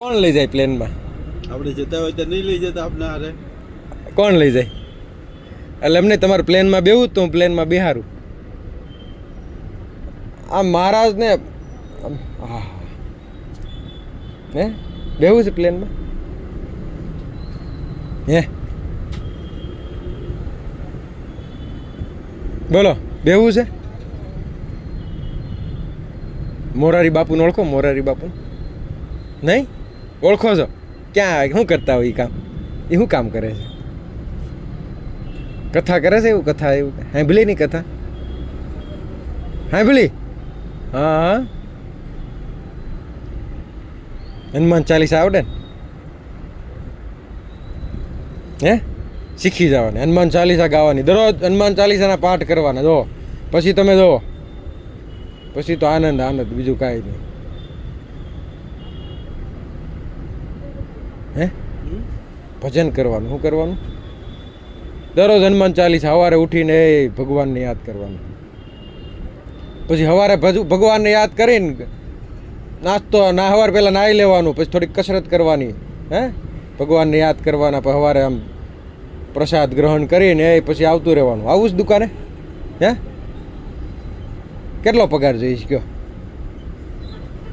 કોણ લઈ જાય પ્લેનમાં? આપણે જતા હોય તો નહીં લઈ જતા આપણે હારે. કોણ લઈ જાય? એટલે એમને તમારે પ્લેનમાં બેવું તો હું પ્લેનમાં બિહારું. આ મહારાજને. હે. બેવું છે પ્લેનમાં? હે? બોલો બેવું છે? મોરારી બાપુને ઓળખો મોરારી બાપુ. નહીં? ઓળખો છો? ક્યાં? શું કરતા હોય એ કામ? એ શું કામ કરે છે? કથા કરે છે એવું કથા? એવું સાંભળી ની કથા? સાંભળી હા. હનુમાન ચાલીસા આવડે ને? હે? શીખી જવાની. હનુમાન ચાલીસા ગાવાની. દરરોજ હનુમાન ચાલીસાના પાઠ કરવાના. જો. પછી તમે જો. પછી તો આનંદ આનંદ. બીજું કાંઈ નહીં. હે? ભજન કરવાનું શું કરવાનું? દરરોજ હનુમાન ચાલીસા, સવારે ઉઠીને એ ભગવાનને યાદ કરવાનું. પછી સવારે ભગવાનને યાદ કરીને નાસ્તો, ના, સવારે પહેલાં નાહી લેવાનું, પછી થોડીક કસરત કરવાની, હે? ભગવાનને યાદ કરવાના, પછી સવારે આમ પ્રસાદ ગ્રહણ કરીને એ પછી આવતું રહેવાનું. આવું જ દુકાને? હે? કેટલો પગાર જોઈશ કયો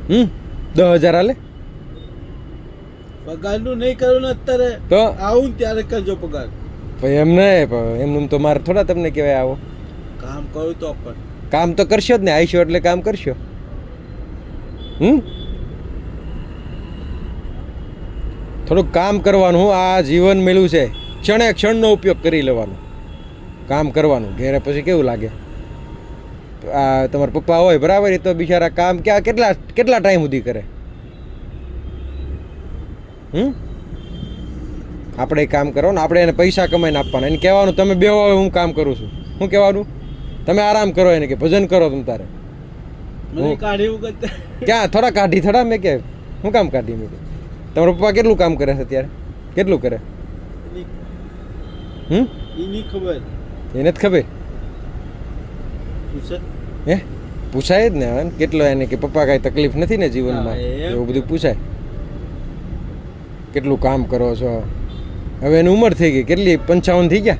હમ? દસ હજાર હાલે પગારનું નહીં કરવું ને અત્યારે તો? આવું ત્યારે કરજો પગાર. ભાઈ એમ નહીં એમનું તો મારે થોડા તમને કહેવાય આવો. કામ કરું તો પણ. કામ તો કરશો જ ને આવીશો એટલે કામ કરશો. હમ? થોડુંક કામ કરવાનું આ જીવન મેળવું છે. ક્ષણે ક્ષણનો ઉપયોગ કરી લેવાનો. કામ કરવાનું ઘેરે પછી કેવું લાગે? આ તમારા પપ્પા હોય બરાબર એ તો બિચારા કામ ક્યાં કેટલા કેટલા ટાઈમ સુધી કરે? હમ? આપણે કામ કરો ને આપણે એને પૈસા કમાઈને આપવાના. એને કહેવાનું તમે બે હોય હું કામ કરું છું. શું કહેવાનું? તમે આરામ કરો એને કે ભજન કરો તમે તારે. ક્યાં? થોડા કાઢી થોડા? મેં કે શું કામ કાઢી? મેં? તમારા પપ્પા કેટલું કામ કરે છે અત્યારે? કેટલું કરે? હમ? ખબર. એને જ ખબર? હે? પૂછાય જ ને કેટલો એને કે પપ્પા કાંઈ તકલીફ નથી ને જીવનમાં? એવું બધું પૂછાય. કેટલું કામ કરો છો? હવે એની ઉંમર થઈ ગઈ. કેટલી? પંચાવન થઈ ગયા?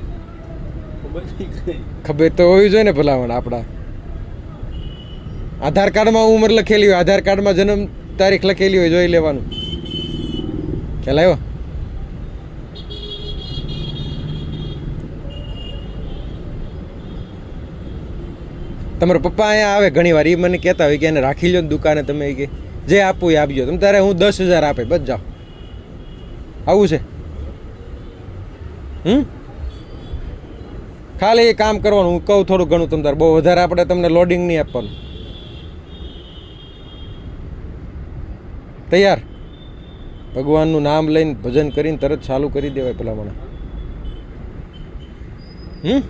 ખબર તો હોવી જોઈએ ને ભલામણ આપણા. આધાર કાર્ડમાં ઉંમર લખેલી હોય આધાર કાર્ડમાં જન્મ તારીખ લખેલી હોય જોઈ લેવાનું. ખ્યાલ આવ્યો? તમારા પપ્પા અહીંયા આવે ઘણી વાર. એ મને કહેતા હોય કે એને રાખી લો ને દુકાને તમે કે જે આપવું એ આપજો. તમે તારે હું દસ હજાર આપે બસ જાઓ. આવું છે? હમ? ખાલી એ કામ કરવાનું, હું કહું થોડું ઘણું તમ તારે. બહુ વધારે આપણે તમને લોડિંગ નહીં આપવાનું. તૈયાર? ભગવાનનું નામ લઈને ભજન કરીને તરત ચાલુ કરી દેવાય પેલા મને હમ?